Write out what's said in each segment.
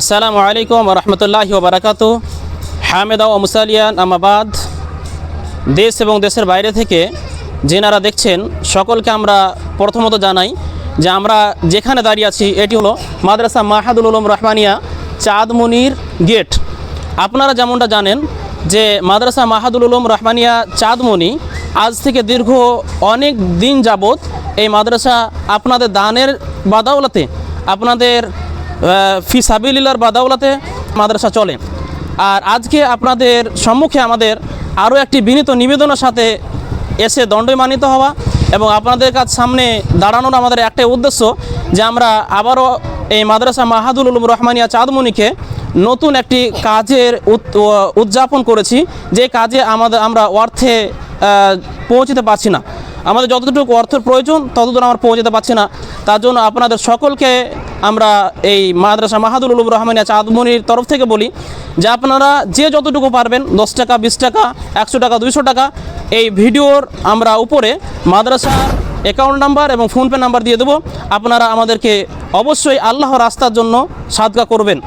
আসসালামু আলাইকুম রহমতুল্লাহ বারাকাত হামেদা ও মুসালিয়ান, আমাবাদ। দেশ এবং দেশের বাইরে থেকে যেনারা দেখছেন, সকলকে আমরা প্রথমত জানাই যে আমরা যেখানে দাঁড়িয়ে আছি, এটি হলো মাদ্রাসা মাহাদুল উলুম রহমানিয়া চাঁদমনির গেট। আপনারা যেমনটা জানেন যে মাদ্রাসা মাহাদুল উলুম রহমানিয়া চাঁদমণি আজ থেকে দীর্ঘ অনেক দিন যাবত এই মাদ্রাসা আপনাদের দানের বাদাওলাতে, আপনাদের ফি সাবিলিল্লার বাদাওলাতে মাদ্রাসা চলে। আর আজকে আপনাদের সম্মুখে আমাদের আরও একটি বিনীত নিবেদনের সাথে এসে দণ্ডমানিত হওয়া এবং আপনাদের কাছ সামনে দাঁড়ানোর আমাদের একটাই উদ্দেশ্য যে আমরা আবারও এই মাদ্রাসা মাহাদুল উলুম রহমানিয়া চাঁদমণিকে নতুন একটি কাজের উদ- উদযাপন করেছি, যে কাজে আমাদের, আমরা অর্থে পৌঁছতে পারছি না। আমাদের যতটুকু অর্থের প্রয়োজন, ততদূর আমরা পৌঁছতে পারছি না। তার জন্য আপনাদের সকলকে আমরা এই মাদ্রাসা মাহাদুল উলুম রহমানিয়া চাঁদমনির তরফ থেকে বলি যে আপনারা যে যতটুকু পারবেন দশ টাকা, বিশ টাকা, একশো টাকা, দুইশো টাকা এই ভিডিওর আমরা উপরে মাদ্রাসার অ্যাকাউন্ট নাম্বার এবং ফোনপে নাম্বার দিয়ে দেবো। আপনারা আমাদেরকে অবশ্যই আল্লাহ রাস্তার জন্য সাদকা করবেন।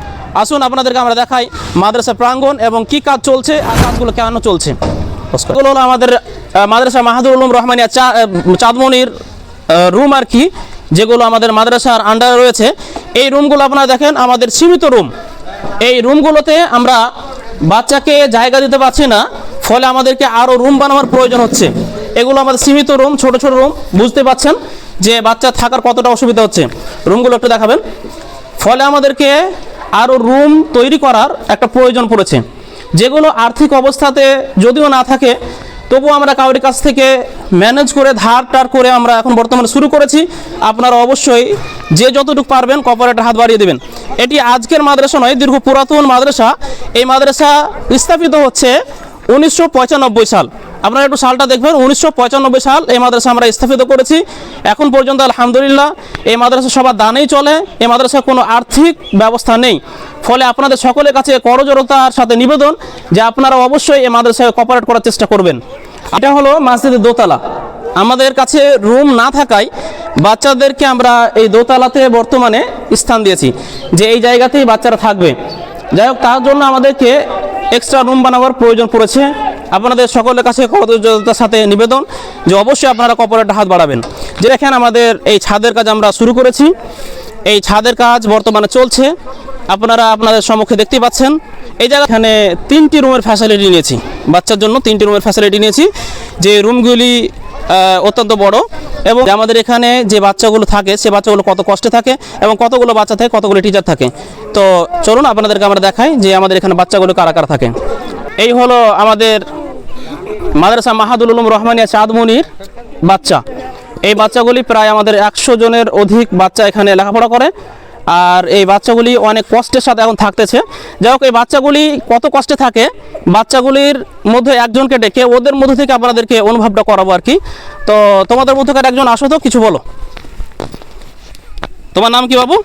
আসুন আপনাদেরকে আমরা দেখাই মাদ্রাসা প্রাঙ্গণ এবং কি কাজ চলছে আর কাজগুলো কেন চলছে। হলো আমাদের মাদ্রাসা মাহাদুর উলুম রহমানিয়া চা চাঁদমনির রুম আর কি। যেগুলো আমাদের মাদ্রাসার আন্ডারে রয়েছে, এই রুমগুলো আপনারা দেখেন, আমাদের সীমিত রুম এই রুমগুলোতে আমরা বাচ্চাকে জায়গা দিতে পারছি না, ফলে আমাদেরকে আরও রুম বানানোর প্রয়োজন হচ্ছে। এগুলো আমাদের সীমিত রুম ছোট ছোট রুম বুঝতে পাচ্ছেন যে বাচ্চা থাকার কতটা অসুবিধা হচ্ছে। রুমগুলো একটু দেখাবেন। ফলে আমাদেরকে আরও রুম তৈরি করার একটা প্রয়োজন পড়েছে। যেগুলো আর্থিক অবস্থাতে যদিও না থাকে তবুও আমরা কাউরির কাছ থেকে ম্যানেজ করে, ধার টার করে আমরা এখন বর্তমানে শুরু করেছি। আপনারা অবশ্যই যে যতটুকু পারবেন কপারেটার হাত বাড়িয়ে দেবেন। এটি আজকের মাদ্রাসা নয়, দীর্ঘ পুরাতন মাদ্রাসা। এই মাদ্রাসা স্থাপিত হচ্ছে উনিশশো পঁচানব্বই সাল। আপনারা একটু সালটা দেখবেন, উনিশশো পঁচানব্বই সাল এই মাদ্রাসা আমরা স্থাপিত করেছি। এখন পর্যন্ত আলহামদুলিল্লাহ এই মাদ্রাসা সবার দানেই চলে, এই মাদ্রাসার কোনো আর্থিক ব্যবস্থা নেই। ফলে আপনাদের সকলের কাছে করজরতার সাথে নিবেদন যে আপনারা অবশ্যই এই মাদ্রাসায় কপারেট করার চেষ্টা করবেন। এটা হলো মসজিদের দোতলা। আমাদের কাছে রুম না থাকায় বাচ্চাদেরকে আমরা এই দোতলাতে বর্তমানে স্থান দিয়েছি, যে এই জায়গাতেই বাচ্চারা থাকবে। যাই হোক, তার জন্য আমাদেরকে এক্সট্রা রুম বানাবার প্রয়োজন পড়েছে। আপনাদের সকলের কাছে কর্তব্যতার সাথে নিবেদন যে অবশ্যই আপনারা কপারেট হাত বাড়াবেন। যে দেখেন আমাদের এই ছাদের কাজ আমরা শুরু করেছি। এই ছাদের কাজ বর্তমানে চলছে। আপনারা আপনাদের সম্মুখে দেখতে পাচ্ছেন, এই জায়গা এখানে তিনটি রুমের ফ্যাসিলিটি নিয়েছি। বাচ্চার জন্য তিনটি রুমের ফ্যাসিলিটি নিয়েছি, যে রুমগুলি অত্যন্ত বড় এবং আমাদের এখানে যে বাচ্চাগুলো থাকে, সে বাচ্চাগুলো কত কষ্টে থাকে এবং কতগুলো বাচ্চা থাকে, কতগুলো টিচার থাকে। তো চলুন আপনাদেরকে আমরা দেখাই যে আমাদের এখানে বাচ্চাগুলো কারা কারা থাকে। এই হলো আমাদের মাদ্রাসা মাহাদুল উলুম রহমানিয়া চাঁদমনির বাচ্চা। এই বাচ্চাগুলি প্রায় আমাদের একশো জনের অধিক বাচ্চা এখানে লেখাপড়া করে। আর এই বাচ্চাগুলি অনেক কষ্টের সাথে এখন থাকতেছে। যাই হোক এই বাচ্চাগুলি কত কষ্টে থাকে বাচ্চাগুলির মধ্যে একজনকে ডেকে ওদের মধ্যে থেকে আপনাদেরকে অনুভবটা করাবো আর কি। তো তোমাদের মধ্যকার একজন আসো তো কিছু বলো। তোমার নাম কি বাবু?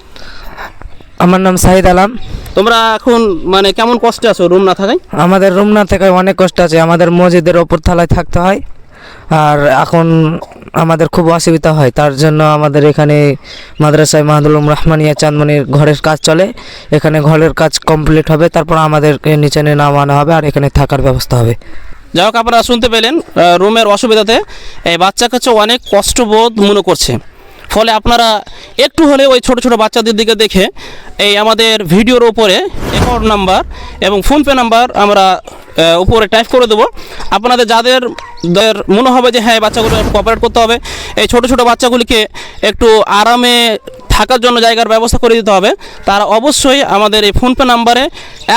আমার নাম সাহিদ আলম। তোমরা এখন মানে কেমন কষ্টে আছো রুম না থাকায়? আমাদের রুম না থাকায় অনেক কষ্ট আছে। আমাদের মসজিদের ওপর থালায় থাকতে হয়। আর এখন আমাদের খুব অসুবিধা হয়, তার জন্য আমাদের এখানে মাদ্রাসায় মাহাদুলুম রহমানিয়া চাঁদমনির ঘরের কাজ চলে, এখানে ঘরের কাজ কমপ্লিট হবে, তারপর আমাদেরকে নিচে নামানো হবে, আর এখানে থাকার ব্যবস্থা হবে। যাই হোক, আপনারা শুনতে পেলেন রুমের অসুবিধাতে, এই বাচ্চা কাছে অনেক কষ্টবোধ মনে করছে। ফলে আপনারা একটু হলে ওই ছোট ছোট বাচ্চাদের দিকে দেখে, এই আমাদের ভিডিওর ওপরে অ্যাকাউন্ট নাম্বার এবং ফোনপে নাম্বার আমরা উপরে টাইপ করে দেবো। আপনাদের যাদের দের মনে হবে যে হ্যাঁ বাচ্চাগুলো একটু কপারেট করতে হবে, এই ছোটো ছোটো বাচ্চাগুলিকে একটু আরামে থাকার জন্য জায়গার ব্যবস্থা করে দিতে হবে। তারা অবশ্যই আমাদের এই ফোনপে নাম্বারে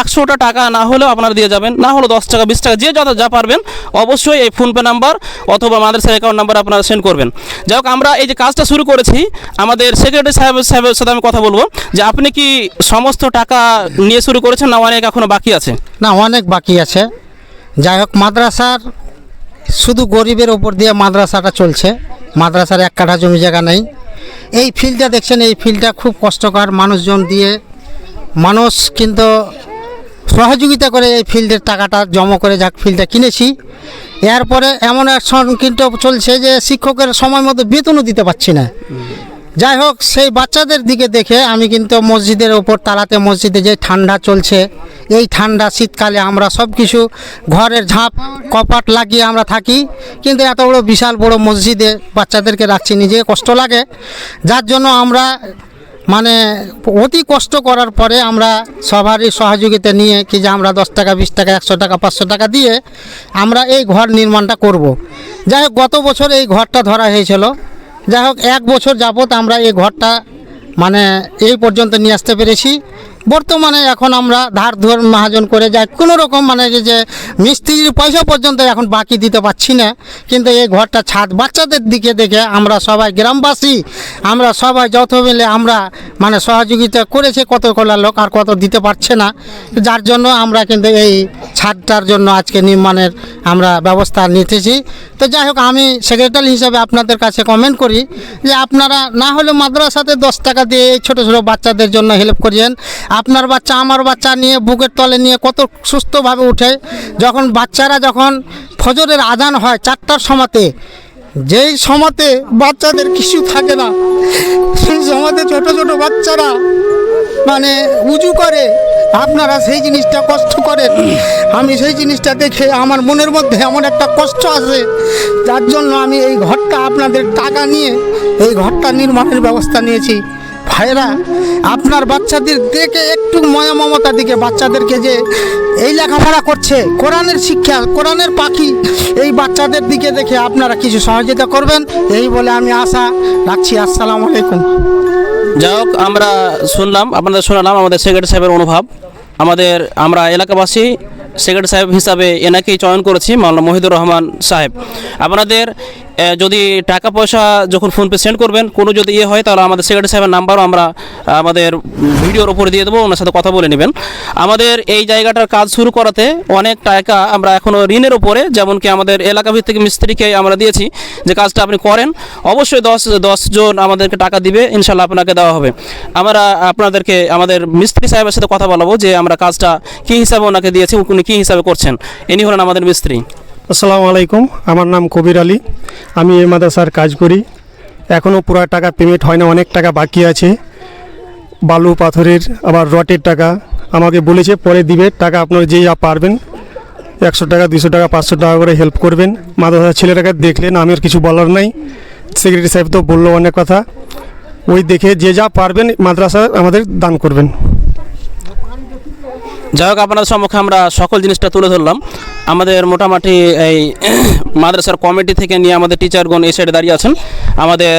একশোটা টাকা না হলেও আপনারা দিয়ে যাবেন। না হলেও দশ টাকা, বিশ টাকা, যে যত যা পারবেন, অবশ্যই এই ফোনপে নাম্বার অথবা মাদ্রাসার অ্যাকাউন্ট নাম্বার আপনারা সেন্ড করবেন। যাই হোক, আমরা এই যে কাজটা শুরু করেছি, আমাদের সেক্রেটারি সাহেব, সাহেবের সাথে আমি কথা বলব। যে আপনি কি সমস্ত টাকা নিয়ে শুরু করেছেন না অনেক এখনও বাকি আছে? না, অনেক বাকি আছে। যাই হোক, মাদ্রাসার শুধু গরিবের ওপর দিয়ে মাদ্রাসাটা চলছে। মাদ্রাসার এক কাঠা জমি জায়গা নেই। এই ফিল্ডটা দেখছেন, এই ফিল্ডটা খুব কষ্টকর। মানুষজন দিয়ে মানুষ কিন্তু সহযোগিতা করে এই ফিল্ডের টাকাটা জমা করে যাক ফিল্ডটা কিনেছি। এরপরে এমন এক কিন্তু চলছে যে শিক্ষকের সময় মতো বেতনও দিতে পারছি না। যাই হোক সেই বাচ্চাদের দিকে দেখে আমি কিন্তু মসজিদের ওপর তালাতে মসজিদে যে ঠান্ডা চলছে, এই ঠান্ডা শীতকালে আমরা সব কিছু ঘরের ঝাঁপ, কপাট লাগিয়ে আমরা থাকি। কিন্তু এত বড় বিশাল বড় মসজিদে বাচ্চাদেরকে রাখছি নিজে কষ্ট লাগে। যার জন্য আমরা মানে অতি কষ্ট করার পরে আমরা সবারই সহযোগিতা নিয়ে কি যে আমরা দশ টাকা, বিশ টাকা, একশো টাকা, পাঁচশো টাকা দিয়ে আমরা এই ঘর নির্মাণটা করব। যাই হোক, গত বছর এই ঘরটা ধরা হয়েছিল। যাই হোক এক বছর যাবত আমরা এই ঘরটা মানে এই পর্যন্ত নিয়ে আসতে পেরেছি। বর্তমানে এখন আমরা ধার ধর মহাজন করে যাই। কোনো রকম মানে যে- মিস্ত্রির পয়সা পর্যন্ত এখন বাকি দিতে পারছি না। কিন্তু এই ঘরটা ছাদ বাচ্চাদের দিকে দেখে আমরা সবাই গ্রামবাসী, আমরা সবাই যত মিলে আমরা মানে সহযোগিতা করেছে কত কলা লোক আর কত দিতে পারছে না। যার জন্য আমরা কিন্তু এই ছাদটার জন্য আজকে নির্মাণের আমরা ব্যবস্থা নিতেছি। তো যাই হোক, আমি সেক্রেটারি হিসাবে আপনাদের কাছে কমেন্ট করি যে আপনারা না হলে মাদ্রাসাতে দশ টাকা দিয়ে এই ছোটো ছোটো বাচ্চাদের জন্য হেল্প করিয়েন। আপনার বাচ্চা, আমার বাচ্চা নিয়ে বুকের তলে নিয়ে কত সুস্থভাবে উঠে। যখন বাচ্চারা যখন ফজরের আজান হয় চারটার সময়তে, যেই সময়তে বাচ্চাদের কিছু থাকে না, সেই সময়তে ছোট ছোট বাচ্চারা মানে উঁচু করে, আপনারা সেই জিনিসটা কষ্ট করেন। আমি সেই জিনিসটা দেখে আমার মনের মধ্যে এমন একটা কষ্ট আছে, যার জন্য আমি এই ঘরটা আপনাদের টাকা নিয়ে, এই ঘরটা নির্মাণের ব্যবস্থা নিয়েছি। ভাইরা আপনার বাচ্চাদের দেখে একটু ময়া মমতা দিকে, বাচ্চাদেরকে যে এই লেখাপড়া করছে, কোরআনের শিক্ষা, কোরআনের পাখি, এই বাচ্চাদের দিকে দেখে আপনারা কিছু সহযোগিতা করবেন, এই বলে আমি আশা রাখছি। আসসালামু আলাইকুম। যাই হোক, আমরা শুনলাম, আপনাদের শোনালাম আমাদের সেক্রেটারি সাহেবের অনুভব। আমাদের, আমরা এলাকাবাসী সেক্রেটারি সাহেব হিসাবে এনাকেই চয়ন করেছি, মাওলানা মহিদুর রহমান সাহেব। আপনাদের যদি টাকা পয়সা যখন ফোনপে সেন্ড করবেন, কোনো যদি ইয়ে হয়, তাহলে আমাদের সেক্রেটারি সাহেবের নাম্বারও আমরা আমাদের ভিডিওর উপরে দিয়ে দেবো, ওনার সাথে কথা বলে নেবেন। আমাদের এই জায়গাটার কাজ শুরু করাতে অনেক টাকা আমরা এখনও ঋণের উপরে যেমন কি আমাদের এলাকা ভিত্তিক মিস্ত্রিকে আমরা দিয়েছি যে কাজটা আপনি করেন। অবশ্যই দশ দশ জন আমাদেরকে টাকা দিবে, ইনশাল্লাহ আপনাকে দেওয়া হবে। আমরা আপনাদেরকে, আমাদের মিস্ত্রি সাহেবের সাথে কথা বলাবো যে আমরা কাজটা কী হিসাবে ওনাকে দিয়েছি, উনি কী হিসাবে করছেন। ইনি হলেন আমাদের মিস্ত্রি। আসসালামু আলাইকুম, আমার নাম কবির আলী। আমি এই মাদ্রাসার কাজ করি। এখনও পুরো টাকা পেমেন্ট হয় না, অনেক টাকা বাকি আছে। বালু, পাথরের, আবার রটের টাকা। আমাকে বলেছে, পরে দিবে, টাকা আপনারা যে যা পারবেন, একশো টাকা দুশো টাকা, পাঁচশো টাকা করে হেল্প করবেন। মাদ্রাসার ছেলেটাকে দেখলেন, আমি আর কিছু বলার নাই। সেক্রেটারি সাহেব তো বলল অনেক কথা। ওই দেখে যে যা পারবেন, মাদ্রাসা আমাদের দান করবেন। যাই হোক আপনাদের সম্মুখে আমরা সকল জিনিসটা তুলে ধরলাম। আমাদের মোটামুটি এই মাদ্রাসার কমিটি থেকে নিয়ে আমাদের টিচারগণ এই সাইডে দাঁড়িয়ে আছেন। আমাদের